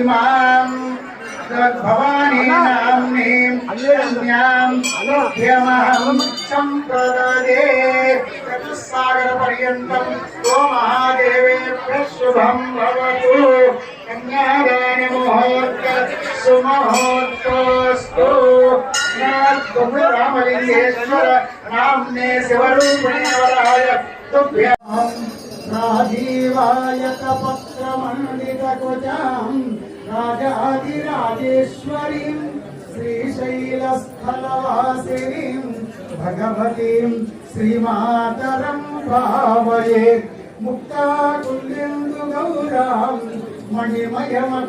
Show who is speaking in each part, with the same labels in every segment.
Speaker 1: इमाम् भवानी नाम्नीं कन्यां लोक्यमहं सम्प्रददे चतुस्सागरपर्यन्तं गो महादेवेभ्यः शुभं भवतु कन्यादानमुहूर्त सुमुहूर्तोऽस्तु रामलिङ्गेश्वर नाम्ने शिवरूपिणे वराय तुभ्यं राजीवायतपत्रमण्डितकुजाम् రాజాదిరాజేశ్వరీం శ్రీశైలస్థలవాసినీం భగవతీం శ్రీమాతరం భావయే ముక్తాకుల్యందు గౌరాం మణిమయమ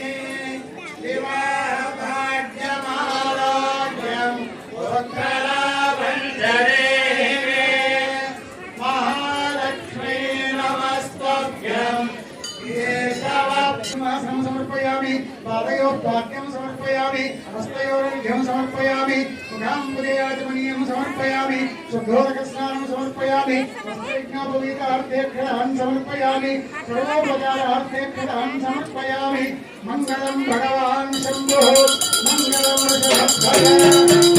Speaker 1: ఉత్తరాభంజరే మహాలక్ష్మీ నమస్తుభ్యం కేశవాత్మసం సమర్పయామి పాదయోపాద్యం సమర్పయామి హస్తయోర్ఘ్యం సమర్పయామి ముఖాంబుజయాజమనీయం సమర్పయామి శుద్ధోదక స్నానం సమర్పయామి వస్త్రజ్ఞాపవీతార్థేక్షణాన్ సమర్పయామి సర్వోపచారార్థేక్షణాన్ సమర్పయామి మంగళం భగవాన్ శంభో మంగళం వృషభధ్వజ మంగళం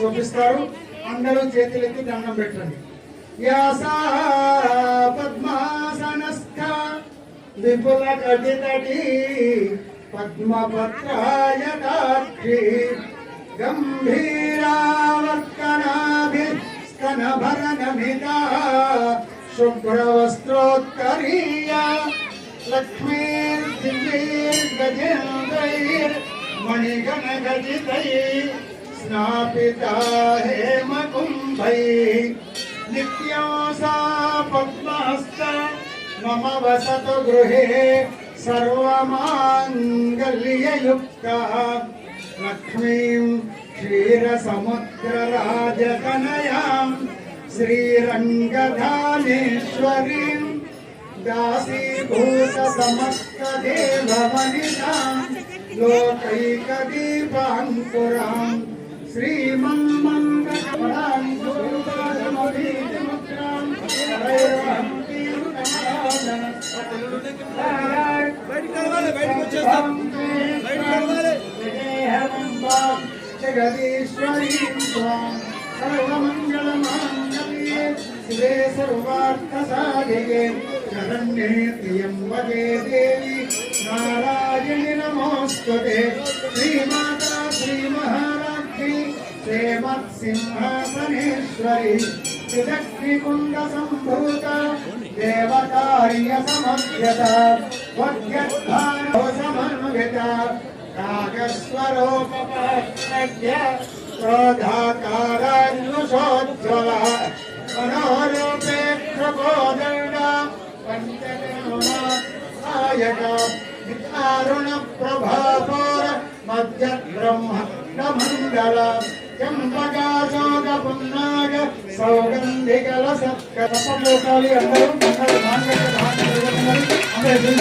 Speaker 1: చూపిస్తారు అందరూ చేతులెత్తి దండం పెట్టండి. యాసా పద్మాసనస్థ విపుల కటితటి పద్మపత్రాయటాక్షి గంభీరావర్తనాభి స్తనభరణమితా శుభ్రవస్త్రోత్తరీయ లక్ష్మీర్దివ్యైర్గజేంద్రైర్ ہم وس گروانگ لکی سمدنیات ملنا لوکیم దాసీభూత సమస్త సర్వమంగళమాంగళ్యే శివే సర్వార్థసాధికే శరణ్యే త్రియంబకే దేవి నారాయణి నమోస్తుతే శ్రీమాతా శ్రీమహారాజ్ఞి శ్రీమత్సింహాసనేశ్వరి త్రిదగ్నికుండ సంభూత దేవకార్య సమభ్యత వద్యద్ధానో సమన్విత రాగస్వరూపజ్ఞ క్రోధాకారాన్యుషోజ్వల మనోరూపేక్షకోదండ పంచకరుణాయక వితారుణ ప్రభాపూర మధ్య బ్రహ్మ మండల చెంపకాశోక పున్నాగ సౌగంధికల సత్కరపమోకాలి అందరూ అందరూ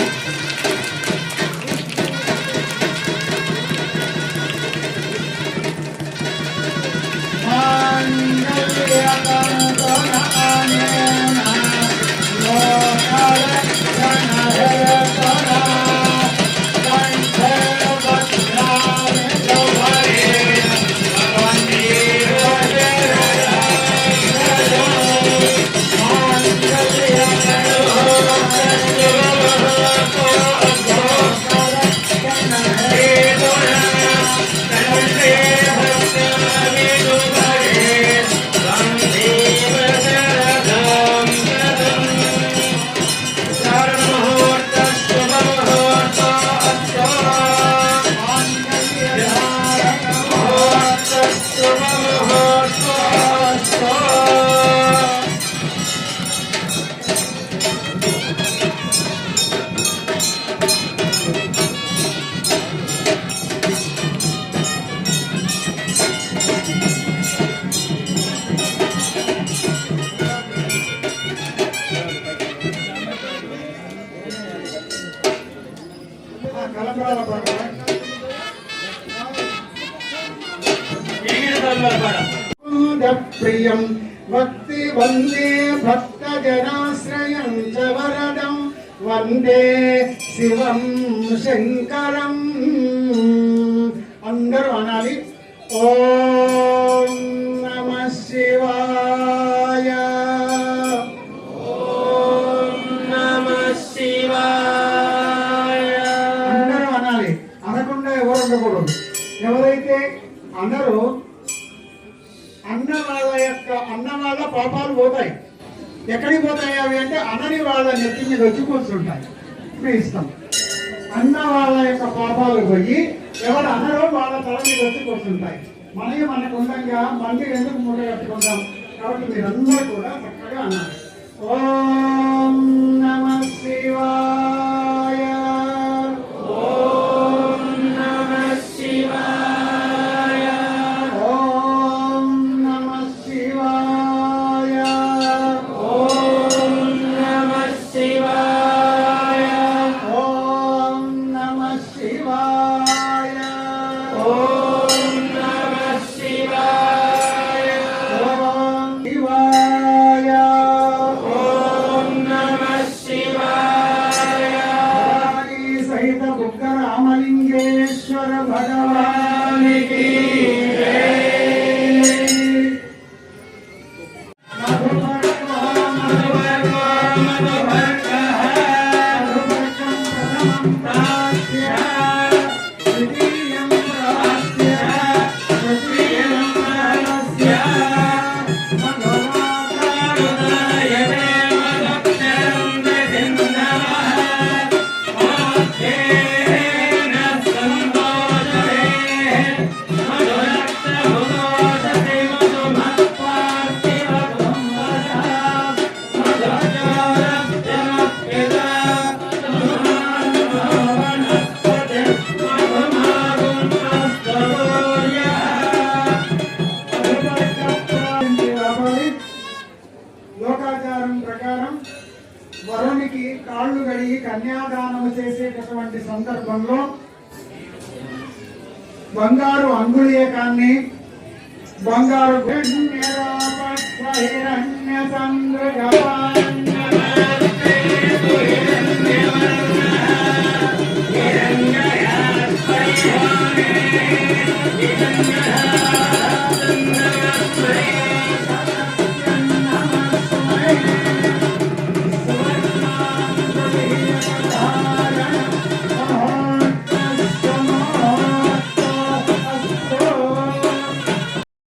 Speaker 1: ప్రియం భక్తి వందే భక్త జనాశ్రయం చ వరదం. వందే శివం శంకరం. అందరూ అనాలి. ఓ అనాలి అనకుండా ఎవరు ఉండకూడదు. ఎవరైతే అందరూ అన్న వాళ్ళ యొక్క అన్న వాళ్ళ పాపాలు పోతాయి. ఎక్కడికి పోతాయి అవి అంటే అనని వాళ్ళ నెత్తి మీద వచ్చి కూర్చుంటాయి. మీ ఇష్టం. అన్న వాళ్ళ యొక్క పాపాలు పోయి ఎవరు అనరో వాళ్ళ తల మీద వచ్చి కూర్చుంటాయి. మనకి మనకు ఉండగా మళ్ళీ ఎందుకు మూట కట్టుకుంటాం? కాబట్టి మీరందరూ కూడా చక్కగా అన్నారు ఓం నమ శివా బంగారు అంగుళీయకాన్ని బంగారు Yeah.